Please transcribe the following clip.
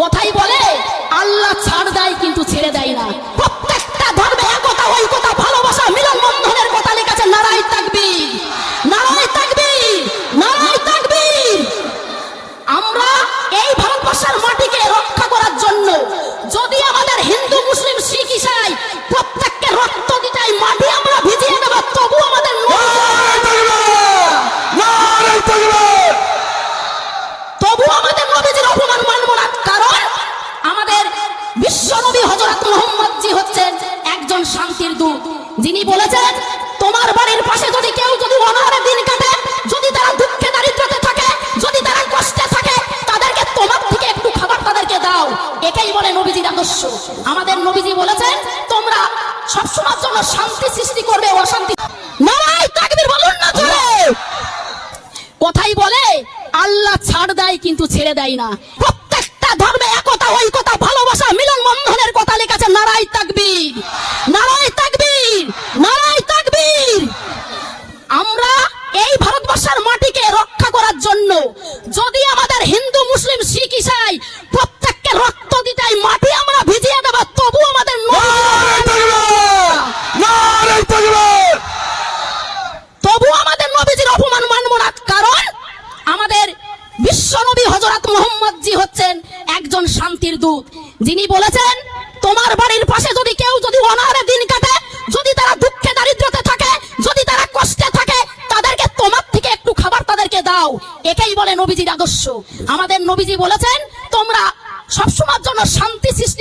কথাই বলে আল্লাহ ছাড় দেয় কিন্তু ছেড়ে দেয় না। প্রত্যেকটা ধর্মে একতা ঐকতা ভালোবাসা মিলন বন্ধনের কথা লিখেছে নারাই তাকবীর। নারাই তাকবীর নারাই থাকবি আমরা এই ভারতবর্ষের মাটিকে রক্ষা করার জন্য যদি আমাদের হিন্দু মুসলিম শিখ ইসাই প্রত্যেককে রক্ত হয়, মাটি আমরা ভিজিয়ে দেবো তবু আমাদের তবু আমাদের নবীজির অপমান মানব না কারণ আমাদের বিশ্ব নবী হজরত মোহাম্মদ জি হচ্ছেন একজন শান্তির দূত। যিনি বলেছেন তোমার বাড়ির পাশে যদি কেউ যদি অনাহারে দিন কাটে যদি তারা দুঃখে দারিদ্রতে থাকে যদি তারা কষ্টে থাকে তাদেরকে তোমার থেকে একটু খাবার তাদেরকে দাও। এটাই বলে নবীজির আদর্শ। আমাদের নবীজি বলেছেন তোমরা সবসময়ের জন্য শান্তি সৃষ্টি করবে অশান্তি নারাই তাকবীর বলুন না জোরে। কথাই বলে আল্লাহ ছাড় দেয় কিন্তু ছেড়ে দেয় না। প্রত্যেকটা ধর্মে একতা ঐকতা ভালোবাসা মিলন বন্ধনের কথা লিখেছে নারাই তাকবীর। নারাই তাকবীর নারাই তাকবীর। আমরা এই ভারতবর্ষের মাটিকে রক্ষা করার জন্য যদি আমাদের হিন্দু, মুসলিম, শিখ, ইসাই প্রত্যেককে রক্ত দিতে মাটি আমরা ভিজিয়ে দেবো, তবু আমাদের নবী- তবু বিশ্বনবী হজরত মোহাম্মদজি হচ্ছেন একজন শান্তির দূত। যিনি বলেছেন, তোমার বাড়ির পাশে যদি কেউ যদি অনারে দিন কাটে, যদি তারা দুঃখে দারিদ্রতে থাকে, যদি তারা কষ্টে থাকে, তাদেরকে তোমার থেকে একটু খাবার তাদেরকে দাও। এটাই বলে নবীজির আদর্শ। আমাদের নবীজি বলেছেন, তোমরা সবসময়ের জন্য শান্তি সৃষ্টি